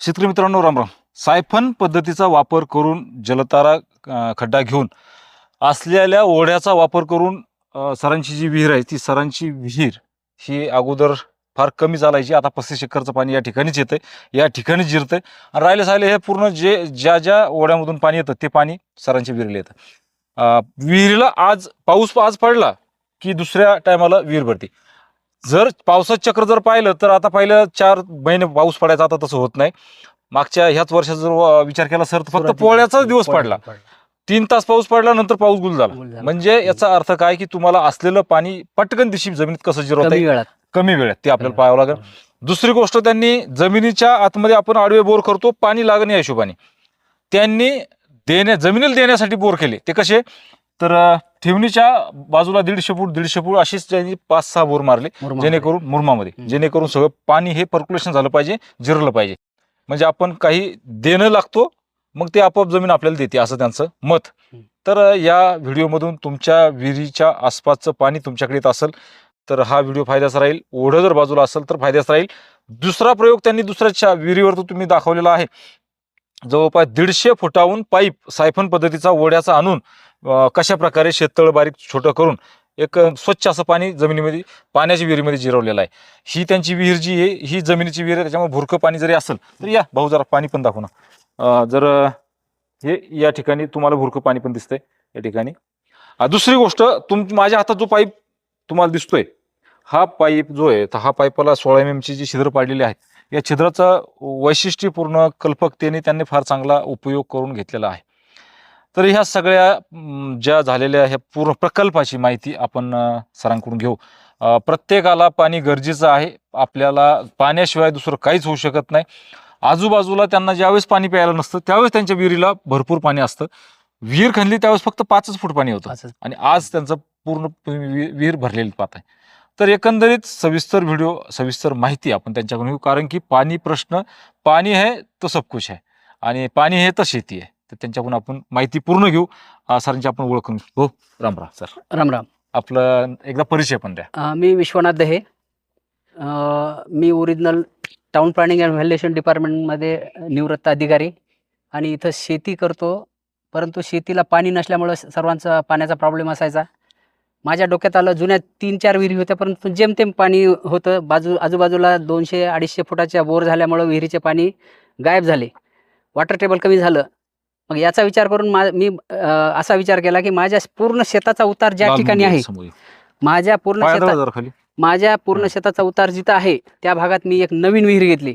शेतकरी मित्रांनो राम राम. सायफन पद्धतीचा वापर करून जलतारा खड्डा घेऊन असलेल्या ओढ्याचा वापर करून सरांची जी विहीर आहे ती सरांची विहीर ही अगोदर फार कमी चालायची. आता पस्तीस एकरचं पाणी या ठिकाणीच येतं या ठिकाणीच जिरतंय. आणि राहिले साहिले हे पूर्ण जे ज्या ज्या ओढ्यामधून पाणी येतं ते पाणी सरांच्या विहिरीला येतं. विहिरीला आज पाऊस आज पडला की दुसऱ्या टायमाला विहीर भरते. जर पावसाचं चक्र जर पाहिलं तर आता पहिल्या चार महिने पाऊस पडायचा आता तसं होत नाही. मागच्या ह्याच वर्षाचा जर विचार केला सर तर फक्त पोळ्याचाच दिवस पडला. तीन तास पाऊस पडला नंतर पाऊस गुल झाला. म्हणजे याचा अर्थ काय की तुम्हाला असलेलं पाणी पटकन दिशी जमिनीत कसं जिरवता कमी येईल? वेळात. कमी वेळात ते आपल्याला पाहावं लागेल. दुसरी गोष्ट त्यांनी जमिनीच्या आतमध्ये आपण आडवे बोर करतो पाणी लागणे या हिशोबाने. त्यांनी देण्या जमिनीला देण्यासाठी बोर केले. ते कसे? तर ठेवणीच्या बाजूला दीडशे फूट दीडशे फूट अशीच त्यांनी पाच सहा बोर मारले. जेणेकरून मुरमामध्ये. जेणेकरून सगळं पाणी हे पर्क्युलेशन झालं पाहिजे जिरलं पाहिजे म्हणजे आपण काही देणं लागतो मग ते आपोआप जमीन आपल्याला देते असं त्यांचं मत. तर या व्हिडिओमधून तुमच्या विहिरीच्या आसपासचं पाणी तुमच्याकडे येत असेल तर हा व्हिडिओ फायद्याचा राहील ओढं जर बाजूला असेल तर फायद्याचा राहील दुसरा प्रयोग त्यांनी दुसऱ्याच्या विहिरीवर तो तुम्ही दाखवलेला आहे जवळपास दीडशे फुटाहून पाईप सायफन पद्धतीचा ओढ्याचा आणून कशा प्रकारे शेततळ बारीक छोटं करून एक स्वच्छ असं पाणी जमिनीमध्ये पाण्याच्या विहिरीमध्ये जिरवलेलं आहे. ही त्यांची विहीर जी आहे ही जमिनीची विहीर आहे त्याच्यामुळे भुरकं पाणी जरी असेल तर या भाऊ जरा पाणी पण दाखव ना. जर हे या ठिकाणी तुम्हाला भुरकं पाणी पण दिसतंय या ठिकाणी. दुसरी गोष्ट तुम माझ्या हातात जो पाईप तुम्हाला दिसतोय हा पाईप जो आहे तर हा पाईपाला सोळा एम एमची जी छिद्र पाडलेली आहेत या छिद्राचा वैशिष्ट्यपूर्ण कल्पकतेने त्यांनी फार चांगला उपयोग करून घेतलेला आहे. तर ह्या सगळ्या ज्या झालेल्या ह्या पूर्ण प्रकल्पाची माहिती आपण सरांकडून घेऊ. प्रत्येकाला पाणी गरजेचं आहे. आपल्याला पाण्याशिवाय दुसरं काहीच होऊ शकत नाही. आजूबाजूला त्यांना ज्यावेळेस पाणी प्यायला नसतं त्यावेळेस त्यांच्या विहिरीला भरपूर पाणी असतं. विहीर खणली त्यावेळेस फक्त पाचच फूट पाणी होतं. आणि आज त्यांचं पूर्ण विहीर भरलेली पाहत आहे. तर एकंदरीत सविस्तर व्हिडिओ सविस्तर माहिती आपण त्यांच्याकडून घेऊ. कारण की पाणी प्रश्न पाणी आहे तो सब कुछ आहे. आणि पाणी आहे तर शेती आहे. तर त्यांच्याकडून आपण माहिती पूर्ण घेऊ. अं, सरांची आपण ओळख करून घेऊ. हो राम राम सर. राम राम. आपलं एकदा परिचय पण द्या. अं, मी विश्वनाथ दहे. अं, मी original town planning and valuation डिपार्टमेंटमध्ये निवृत्त अधिकारी आणि इथं शेती करतो. परंतु शेतीला पाणी नसल्यामुळं सर्वांचा पाण्याचा प्रॉब्लेम असायचा. माझ्या डोक्यात आलं जुन्या तीन चार विहिरी होत्या परंतु जेमतेम पाणी होतं बाजू आजूबाजूला दोनशे अडीचशे फुटाच्या बोर झाल्यामुळं विहिरीचे पाणी गायब झाले. वॉटर टेबल कमी झालं. मग याचा विचार करून मा असा विचार केला की माझ्या पूर्ण शेताचा उतार ज्या ठिकाणी आहे. माझ्या पूर्ण शेतात माझ्या पूर्ण. शेताचा उतार जिथं आहे त्या भागात मी एक नवीन विहीर घेतली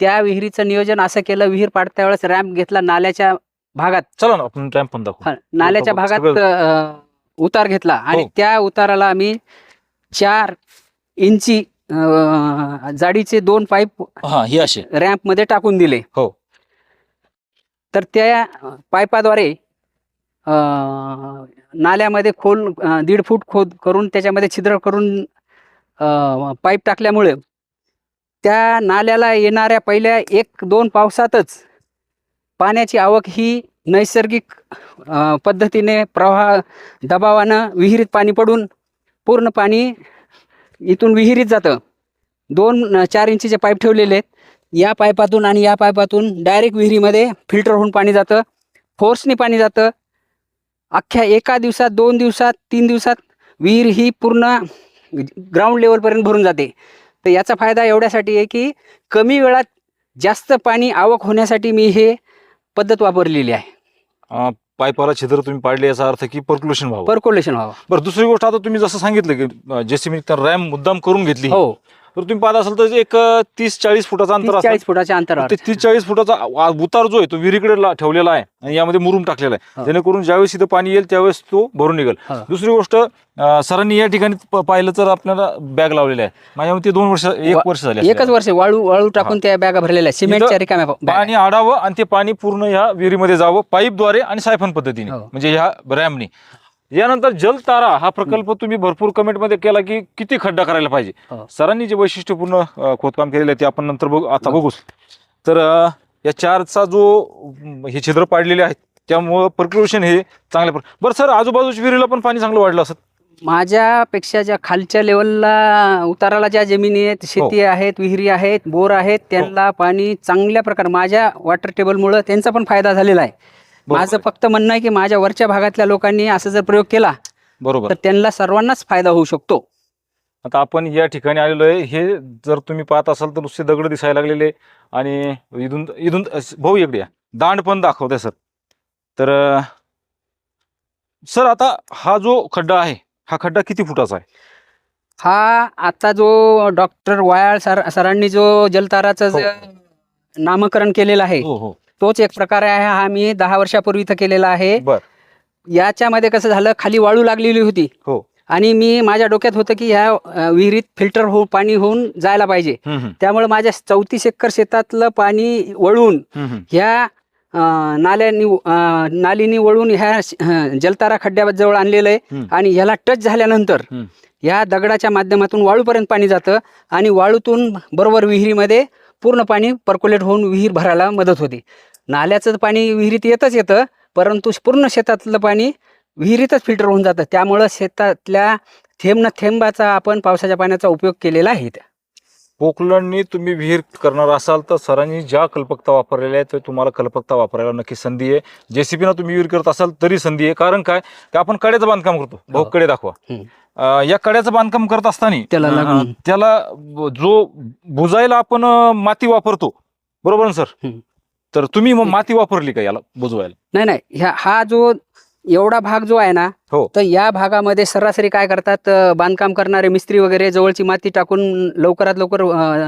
त्या विहिरीचं नियोजन असं केलं विहीर पाडत्या वेळेस रॅम्प घेतला नाल्याच्या भागात चला ना आपण टाइम पण दाखवू नाल्याच्या भागात उतार घेतला आणि हो. त्या उताराला आम्ही चार इंची जाडीचे दोन पाईप रॅम्पमध्ये टाकून दिले हो. तर त्या पाईपाद्वारे अं, नाल्यामध्ये खोल दीड फूट खोद करून त्याच्यामध्ये छिद्र करून पाईप टाकल्यामुळे त्या नाल्याला येणाऱ्या पहिल्या एक दोन पावसातच पाण्याची आवक ही नैसर्गिक पद्धतीने प्रवाह दबावानं विहिरीत पाणी पडून पूर्ण पाणी इथून विहिरीत जातं. दोन चार इंचीचे पाईप ठेवलेले आहेत. या पाईपातून आणि या पाईपातून डायरेक्ट विहिरीमध्ये फिल्टर होऊन पाणी जातं. फोर्सने पाणी जातं. अख्ख्या एका दिवसात दोन दिवसात तीन दिवसात विहीर ही पूर्ण ग्राउंड लेवलपर्यंत भरून जाते. तर याचा फायदा एवढ्यासाठी आहे की कमी वेळात जास्त पाणी आवक होण्यासाठी मी हे पद्धत वापरलेली आहे. अं, पाईपाला छिद्र तुम्ही पाडले याचा अर्थ की पर्क्युलेशन व्हावं. पर्कोलेशन व्हावं. बरं दुसरी गोष्ट आता तुम्ही जसं सांगितलं की जेसीबी रॅम मुद्दाम करून घेतली. हो. तर तुम्ही पाहत असाल तर एक तीस चाळीस फुटाचा अंतर चाळीस फुटाच्या अंतरावर ते तीस चाळीस फुटाचा आ- उतार जो आहे तो विहिरीकडे ला- ठेवलेला आहे आणि यामध्ये मुरुम टाकलेला आहे हो. जेणेकरून ज्यावेळेस इथं पाणी येईल त्यावेळेस तो भरून निघेल हो. दुसरी गोष्ट अं, सरांनी या ठिकाणी प- पाहिलं तर आपल्याला बॅग लावलेल्या आहे माझ्या मते दोन वर्ष एक वर्ष झाले एकच वर्ष वाळू वाळू टाकून त्या बॅगा भरलेल्या आहेत. सिमेंटच्या रिकाम्या बॅगा. पाणी आडावं आणि ते पाणी पूर्ण ह्या विहिरीमध्ये जावं पाईपद्वारे आणि सायफन पद्धतीने हो. म्हणजे ह्या रॅमनी यानंतर जलतारा हा प्रकल्प तुम्ही भरपूर कमेंटमध्ये केला की किती खड्डा करायला पाहिजे. हो. सरांनी जे वैशिष्ट्यपूर्ण खोदकाम केलेलं आहे ते आपण नंतर बघू आता बघूच तर या चारचा जो हे छिद्र पाडलेले आहेत त्यामुळं पर्क्युलेशन हे चांगल्या बरं सर आजूबाजूच्या विहिरीला पण पाणी चांगलं वाढलं असत माझ्यापेक्षा ज्या खालच्या लेवलला उताराला ज्या जमिनी आहेत शेती आहेत विहिरी आहेत बोर आहेत त्यांना पाणी चांगल्या प्रकारे माझ्या वॉटर टेबलमुळं त्यांचा पण फायदा झालेला आहे. माझं. फक्त म्हणणं आहे की माझ्या वरच्या भागातल्या लोकांनी असं जर प्रयोग केला बरोबर. तर त्यांना सर्वांनाच फायदा होऊ शकतो. आता आपण या ठिकाणी आलेलो आहे. हे जर तुम्ही पाहत असाल तर नुसते दगड दिसायला लागलेले आणि इथून इथून भाऊ इकडे दांड पण दाखवते सर. तर सर आता हा जो खड्डा आहे हा खड्डा किती फुटाचा आहे? हा आता जो डॉक्टर वायाळ सर सरांनी जो जलताराचं हो. नामकरण केलेलं आहे हो हो. तोच एक प्रकार आहे हा मी दहा वर्षापूर्वी इथं केलेला आहे. बर. याच्यामध्ये कसं झालं खाली वाळू लागलेली होती. हो. आणि मी माझ्या डोक्यात होतं की ह्या अ, विहिरीत फिल्टर हो पाणी होऊन जायला पाहिजे. हम्म, हम्म, त्यामुळे माझ्या चौतीस एकर शेतातलं पाणी वळून हम्म, हम्म. ह्या अ, नाल्यांनी अ, नालीनी वळून ह्या श- अ, जलतारा खड्ड्याजवळ आणलेलं आहे. हम्म. आणि ह्याला टच झाल्यानंतर हम्म. या दगडाच्या माध्यमातून वाळूपर्यंत पाणी जातं. आणि वाळूतून बरोबर विहिरीमध्ये पूर्ण पाणी पर्क्युलेट होऊन विहीर भरायला मदत होते. नाल्याचं पाणी विहिरीत येतच येतं परंतु पूर्ण शेतातलं पाणी विहिरीतच फिल्टर होऊन जातं. त्यामुळं शेतातल्या थेंब न थेंबाचा आपण पावसाच्या पाण्याचा उपयोग केलेला आहे इथं. पोकलंडनी तुम्ही विहीर करणार असाल तर सरांनी ज्या कल्पकता वापरलेल्या आहेत ते तुम्हाला कल्पकता वापरायला नक्की संधी आहे. जेसीबीनं तुम्ही विहीर करत असाल तरी संधी आहे. कारण काय? की आपण कड्याचं बांधकाम करतो. भाऊ हो. कडे दाखवा. अं, या कड्याचं बांधकाम करत असताना त्याला अं. त्याला ब- जो बुजायला आपण अं, माती वापरतो. बरोबर ना सर? हम्म. तर तुम्ही मग माती वापरली का याला बुजवायला? नाही नाही. ह्या हा जो एवढा भाग जो आहे ना हो. तर या भागामध्ये सरासरी काय करतात बांधकाम करणारे मिस्त्री वगैरे जवळची माती टाकून लवकरात लवकर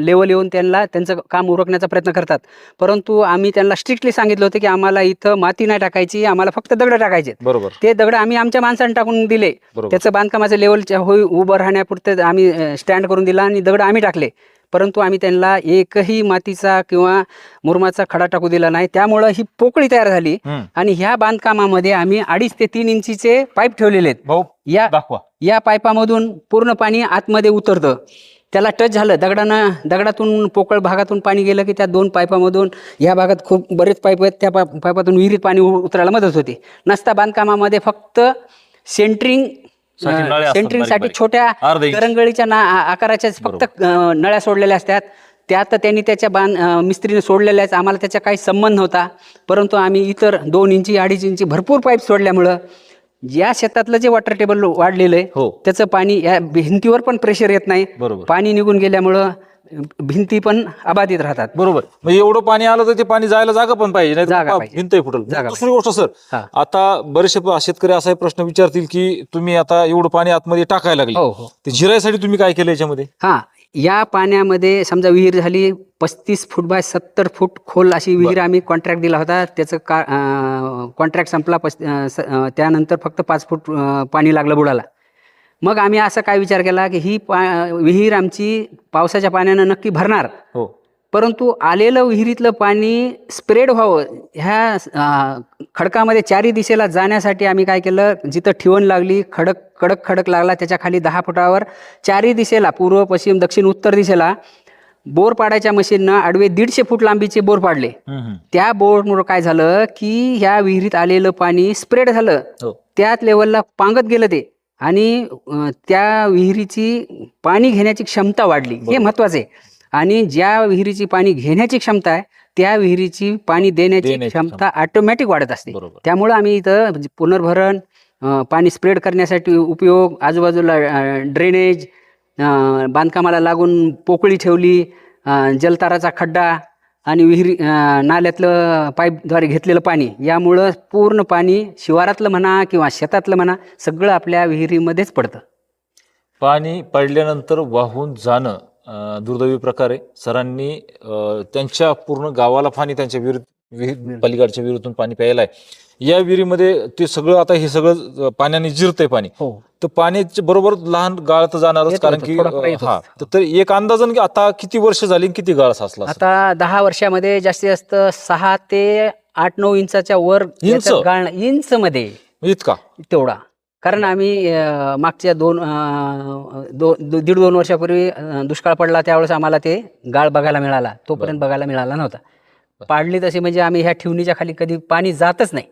लेवल येऊन त्यांना त्यांचं काम उरकण्याचा प्रयत्न करतात. परंतु आम्ही त्यांना स्ट्रिक्टली सांगितलं होतं की आम्हाला इथं माती नाही टाकायची आम्हाला फक्त दगड टाकायचे बरोबर. ते दगड आम्ही आमच्या माणसाने टाकून दिले. त्याचं बांधकामाचं लेवलच्या होई उभं राहण्यापुरतं आम्ही स्टँड करून दिला आणि दगड आम्ही टाकले. परंतु आम्ही त्यांना एकही मातीचा किंवा मुरमाचा खडा टाकू दिला नाही. त्यामुळं ही पोकळी तयार झाली. आणि ह्या बांधकामामध्ये आम्ही अडीच ते तीन इंचीचे पाईप ठेवलेले आहेत. या या पाईपामधून पूर्ण पाणी आतमध्ये उतरतं. त्याला टच झालं. दगडानं दगडातून पोकळ भागातून पाणी गेलं की त्या दोन पाईपामधून या भागात खूप बरेच पाईप आहेत. त्या पा पाईपातून विहिरीत पाणी उतरायला मदत होते. नसता बांधकामामध्ये फक्त सेंटरिंग साठी नळ्या असतात सेंटरिंगसाठी बारीक-बारीक. छोट्या अर्धा इंच. करंगळीच्या ना आ- आकाराच्या फक्त अं, नळ्या सोडलेल्या असतात. त्यात त्यांनी त्याच्या बांध अं, मिस्त्रीने सोडलेल्या आहेत. आम्हाला त्याचा काही संबंध नव्हता. परंतु आम्ही इतर दोन इंची अडीच इंची भरपूर पाईप सोडल्यामुळं या शेतातलं जे वॉटर टेबल वाढलेलं आहे हो. त्याचं पाणी या भिंतीवर पण प्रेशर येत नाही. बरोबर. पाणी निघून गेल्यामुळं भिंती पण अबाधित राहतात. बरोबर. म्हणजे एवढं पाणी आलं तर ते पाणी जायला जागा पण पाहिजे नाही जागा तर पाहिजे. भिंतही फुटल. जागा दुसरी गोष्ट सर हा. आता बरेचसे प- शेतकरी असा प्रश्न विचारतील की तुम्ही आता एवढं पाणी आतमध्ये टाकायला लागले. हो हो. ते जिरायसाठी तुम्ही काय केलं याच्यामध्ये? हा या पाण्यामध्ये समजा विहीर झाली पस्तीस फूट बाय सत्तर फूट खोल अशी विहीर आम्ही कॉन्ट्रॅक्ट दिला होता. त्याचं का कॉन्ट्रॅक्ट संपला पस अं, स- अं, त्यानंतर फक्त पाच फूट अं, पाणी लागलं बुडाला. मग आम्ही असा काय विचार केला की ही पा विहीर आमची पावसाच्या पाण्यानं नक्की भरणार. हो. परंतु आलेलं विहिरीतलं पाणी स्प्रेड व्हावं ह्या खडकामध्ये चारी दिशेला जाण्यासाठी आम्ही काय केलं जिथं ठिवण लागली खडक कडक खडक लागला त्याच्याखाली दहा फुटावर चारी दिशेला पूर्व पश्चिम दक्षिण उत्तर दिशेला बोर पाडायच्या मशीननं आडवे दीडशे फूट लांबीचे बोर पाडले. त्या बोरमुळं काय झालं की ह्या विहिरीत आलेलं पाणी स्प्रेड झालं. हो. त्याच लेवलला पांगत गेलं ते. आणि त्या विहिरीची पाणी घेण्याची क्षमता वाढली. हे. महत्वाचं आहे. आणि ज्या विहिरीची पाणी घेण्याची क्षमता आहे त्या विहिरीची पाणी देण्याची क्षमता. ऑटोमॅटिक वाढत असते. त्यामुळं आम्ही इथं म्हणजे पुनर्भरण पाणी स्प्रेड करण्यासाठी उपयोग आजूबाजूला ड्रेनेज बांधकामाला लागून पोकळी ठेवली जलताराचा खड्डा आणि विहिरी नाल्यातलं पाईपद्वारे घेतलेलं पाणी यामुळं पूर्ण पाणी शिवारातलं म्हणा किंवा शेतातलं म्हणा सगळं आपल्या विहिरीमध्येच पडतं. पाणी पडल्यानंतर वाहून जाणं दुर्दैवी प्रकारे सरांनी त्यांच्या पूर्ण गावाला पाणी त्यांच्या विहिरीत विहीर पलीकडच्या विहिरीतून पाणी प्यायला आहे. या विहिरीमध्ये ते सगळं आता हे सगळं पाण्याने जिरतंय पाणी. हो. तर पाण्याच्या बरोबर लहान गाळ तर जाणारच येतो, कारण की थोडाफार अं, येतोच. हा. तर- तर एक अंदाजन की आता किती वर्ष झाली आणि किती गाळ साचला असेल? आता दहा वर्षामध्ये जास्तीत जास्त सहा ते आठ नऊ इंचाच्या वर इंच? याच्यात गाळणं इंच मध्ये इतका? तेवढा. कारण आम्ही अं, मागच्या दोन अं, दो, दो- दीड दोन वर्षापूर्वी अं, दुष्काळ पडला त्यावेळेस आम्हाला ते गाळ बघायला मिळाला. तोपर्यंत बघायला मिळाला नव्हता. पाडली तशी म्हणजे आम्ही ह्या ठिवणीच्या खाली कधी पाणी जातच नाही.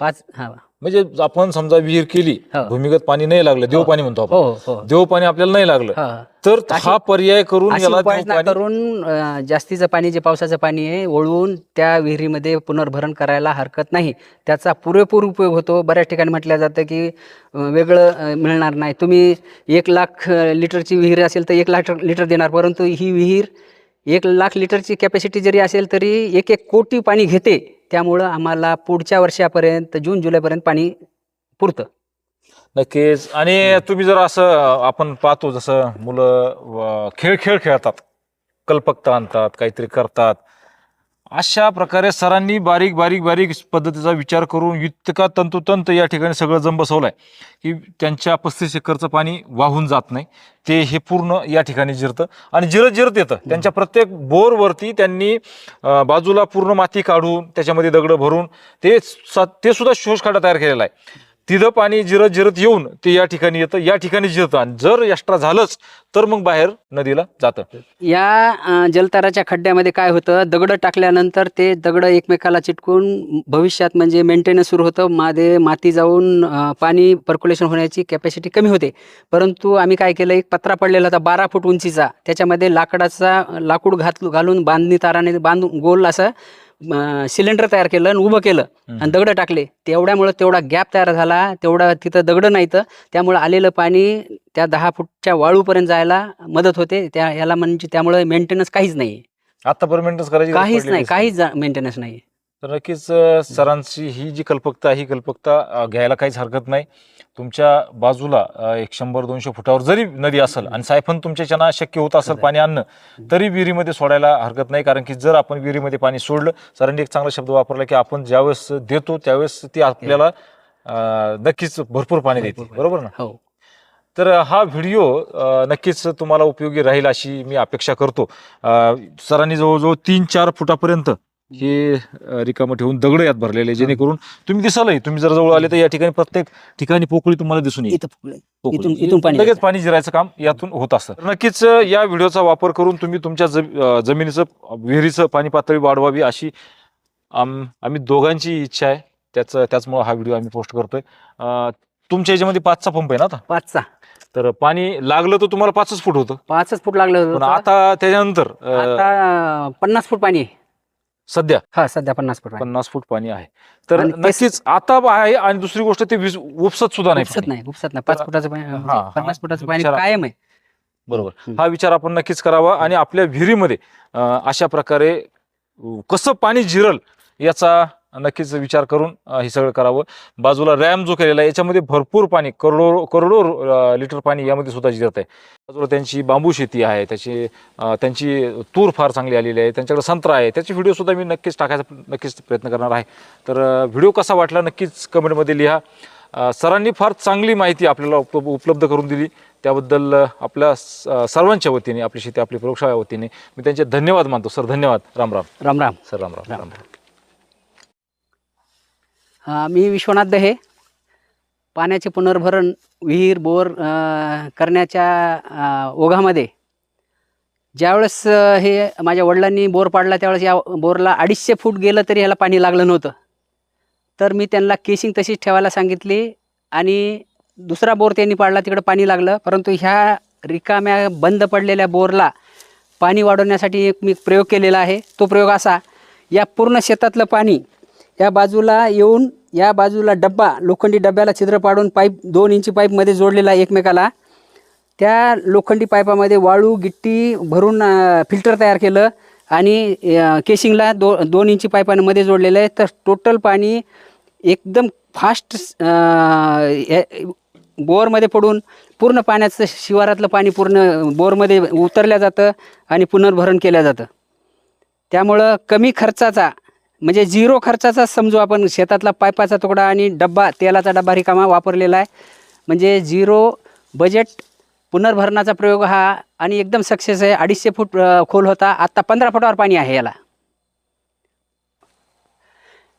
पाच हा. म्हणजे आपण समजा विहीर केली हो. भूमिगत पाणी नाही लागलं देव पाणी म्हणतो हो आपण. हो देव पाणी आपल्याला नाही लागलं. हा. तर हा पर्याय करून याला करून जास्तीचं पाणी जे पावसाचं पाणी आहे ओळवून त्या विहिरीमध्ये पुनर्भरण करायला हरकत नाही. त्याचा पुरेपूर उपयोग होतो. बऱ्याच ठिकाणी म्हटलं जातं की वेगळं मिळणार नाही. तुम्ही एक लाख लिटरची विहीर असेल तर एक लाख लिटर देणार परंतु ही विहीर एक लाख लिटरची कॅपॅसिटी जरी असेल तरी एक एक कोटी पाणी घेते. त्यामुळं आम्हाला पुढच्या वर्षापर्यंत जून जुलैपर्यंत पाणी पुरतं. नक्कीच. आणि तुम्ही जर असं आपण पाहतो जसं मुलं व- खेळ खेळ खेळतात. कल्पकता आणतात काहीतरी करतात. अशा प्रकारे सरांनी बारीक बारीक बारीक पद्धतीचा विचार करून इतका तंतुतंत या ठिकाणी सगळं जम बसवलं आहे की त्यांच्या पस्तीस एकरचं पाणी वाहून जात नाही. ते हे पूर्ण या ठिकाणी जिरतं आणि जिरत जिरत येतं. त्यांच्या प्रत्येक बोरवरती त्यांनी बाजूला पूर्ण माती काढून त्याच्यामध्ये दगडं भरून ते स- ते सुद्धा शोषखाडा तयार केलेला आहे. तिथं पाणी जिरत जिरत येऊन ते या ठिकाणी येतं या ठिकाणी जिरतं. आणि जर एक्स्ट्रा झालंच तर मग बाहेर नदीला जातं. या जलताराच्या खड्ड्यामध्ये काय होतं? दगडं टाकल्यानंतर ते दगडं एकमेकाला चिटकून भविष्यात म्हणजे मेंटेनन्स सुरू होतं. मध्ये माती जाऊन पाणी पर्क्युलेशन होण्याची कॅपॅसिटी कमी होते. परंतु आम्ही काय केलं? एक पत्रा पडलेला होता बारा फूट उंचीचा. त्याच्यामध्ये लाकडाचा लाकूड घात घालून बांधणी ताराने बांधून गोल असं सिलेंडर तयार केलं आणि उभं केलं. आणि दगडं टाकले. तेवढ्यामुळं तेवढा गॅप तयार झाला. तेवढा तिथं दगडं नाहीत. त्यामुळं आलेलं पाणी त्या दहा फूटच्या वाळूपर्यंत जायला मदत होते. त्या याला म्हणजे त्यामुळे मेंटेनन्स काहीच नाही आतापर्यंत मेंटेनन्स करायची काहीच नाही. काहीच मेंटेनन्स नाही तर नक्कीच सरांची ही जी कल्पकता ही कल्पकता घ्यायला काहीच हरकत नाही. तुमच्या बाजूला एक शंभर दोनशे फुटावर जरी नदी असेल आणि सायफन तुमच्याच्यानं शक्य होत असेल पाणी आणणं तरी विहिरीमध्ये सोडायला हरकत नाही. कारण की जर आपण विहिरीमध्ये पाणी सोडलं सरांनी एक चांगला शब्द वापरला की आपण ज्यावेळेस देतो त्यावेळेस ती आपल्याला नक्कीच भरपूर पाणी देते. बरोबर ना? हो. तर हा व्हिडिओ नक्कीच तुम्हाला उपयोगी राहील अशी मी अपेक्षा करतो. सरांनी जवळजवळ तीन चार फुटापर्यंत हे रिकामं ठेवून दगड यात भरलेले जेणेकरून तुम्ही दिसालही तुम्ही जर जवळ आले तर या ठिकाणी प्रत्येक ठिकाणी पोकळी तुम्हाला दिसून येईल इथं फुगलंय. पोकळी. इथून- इथून पाणी लगेच. पाणी जिरायचं काम यातून होत असतं नक्कीच या व्हिडिओचा वापर करून तुम्ही तुमच्या जम- अ, जमिनीचं विहिरीचं पाणी पातळी वाढवावी अशी आम आम्ही दोघांची इच्छा आहे त्याचं त्याचमुळे हा व्हिडिओ आम्ही पोस्ट करतोय अ, तुमच्या याच्यामध्ये पाचचा पंप आहे ना आता पाचचा तर पाणी लागलं तर तुम्हाला पाचच फूट होतं पाचच फूट लागलं पण होतं. आता त्याच्यानंतर अ, आता पन्नास फूट पाणी आहे सध्या? हा सध्या पन्नास फूट पाणी. पन्नास फूट पाणी आहे. तर आणि ते- नक्कीच आता आहे आणि दुसरी गोष्ट ते वीस- उपसत सुद्धा नाही उपसत पाणी. नाही उपसत नाही. पाच तर- फुटाचं पाणी हा, म्हणजे हा. पन्नास फुटाचं पाणी विचारा- कायम आहे. बरोबर. हम्म. हा विचार आपण नक्कीच करावा आणि आपल्या विहिरीमध्ये अ, अशा प्रकारे अ, कसं पाणी जिरल याचा नक्कीच विचार करून हे सगळं करावं. बाजूला रॅम जो केलेला आहे याच्यामध्ये भरपूर पाणी करोडो करोडो लिटर पाणी यामध्ये सुद्धा जिरत आहे. बाजूला त्यांची बांबू शेती आहे त्याची त्यांची तूर फार चांगली आलेली आहे त्यांच्याकडे संत्रा आहे. त्याचे व्हिडिओ सुद्धा मी नक्कीच टाकायचा नक्कीच प्रयत्न करणार आहे. तर व्हिडिओ कसा वाटला नक्कीच कमेंटमध्ये लिहा. सरांनी फार चांगली माहिती आपल्याला उप उपलब्ध करून दिली. त्याबद्दल आपल्या सर्वांच्या वतीने आपली शेती आपली प्रयोगशाळा वतीने मी त्यांचे धन्यवाद मानतो. सर धन्यवाद. राम राम. राम राम. सर राम राम. राम. राम. मी विश्वनाथ दहे. पाण्याचे पुनर्भरण विहीर बोर करण्याच्या ओघामध्ये. ज्यावेळेस हे माझ्या वडिलांनी बोर पाडला त्यावेळेस या बोरला अडीचशे फूट गेलं तरी ह्याला पाणी लागलं नव्हतं. तर मी त्यांना केसिंग तशीच ठेवायला सांगितली आणि दुसरा बोर त्यांनी पाडला तिकडं पाणी लागलं. परंतु ह्या रिकाम्या बंद पडलेल्या बोरला पाणी वाढवण्यासाठी एक मी प्रयोग केलेला आहे. तो प्रयोग असा या पूर्ण शेतातलं पाणी या बाजूला येऊन या बाजूला डब्बा लोखंडी डब्याला छिद्र पाडून पाईप दोन इंची पाईपमध्ये जोडलेला आहे एकमेकाला. त्या लोखंडी पाईपामध्ये वाळू गिट्टी भरून फिल्टर तयार केलं आणि केशिंगला दो दोन इंची पाईपांमध्ये जोडलेलं आहे. तर टोटल पाणी एकदम फास्ट बोअरमध्ये पडून पूर्ण पाण्याचं शिवारातलं पाणी पूर्ण बोअरमध्ये उतरल्या जातं आणि पुनर्भरण केलं जातं. त्यामुळं कमी खर्चाचा म्हणजे झिरो खर्चाचा समजू आपण शेतातला पायपाचा तुकडा आणि डब्बा तेलाचा डब्बा रिकामा वापरलेला आहे. म्हणजे झिरो बजेट पुनर्भरणाचा प्रयोग हा आणि एकदम सक्सेस आहे. अडीचशे फूट खोल होता. आत्ता पंधरा फुटावर पाणी आहे याला.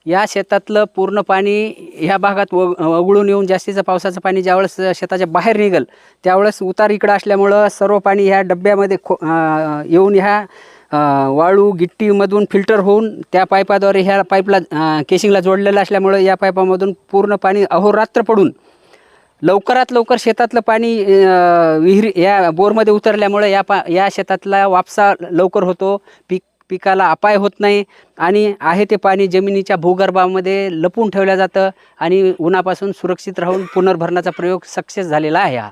या शेतातलं पूर्ण पाणी ह्या भागात वग वगळून येऊन जास्तीचं पावसाचं पाणी ज्यावेळेस शेताच्या बाहेर निघेल त्यावेळेस उतार इकडं असल्यामुळं सर्व पाणी ह्या डब्यामध्ये खो येऊन ह्या वाळू गिट्टीमधून फिल्टर होऊन त्या पाईपाद्वारे ह्या पाईपला केशिंगला जोडलेलं असल्यामुळे या पाईपामधून पूर्ण पाणी अहोरात्र पडून लवकरात लवकर शेतातलं पाणी विहीर विहिरी या बोरमध्ये उतरल्यामुळे या पा या शेतातला वापसा लवकर होतो. पीक पिकाला अपाय होत नाही आणि आहे ते पाणी जमिनीच्या भूगर्भामध्ये लपून ठेवलं जातं आणि उन्हापासून सुरक्षित राहून पुनर्भरणाचा प्रयोग सक्सेस झालेला आहे हा.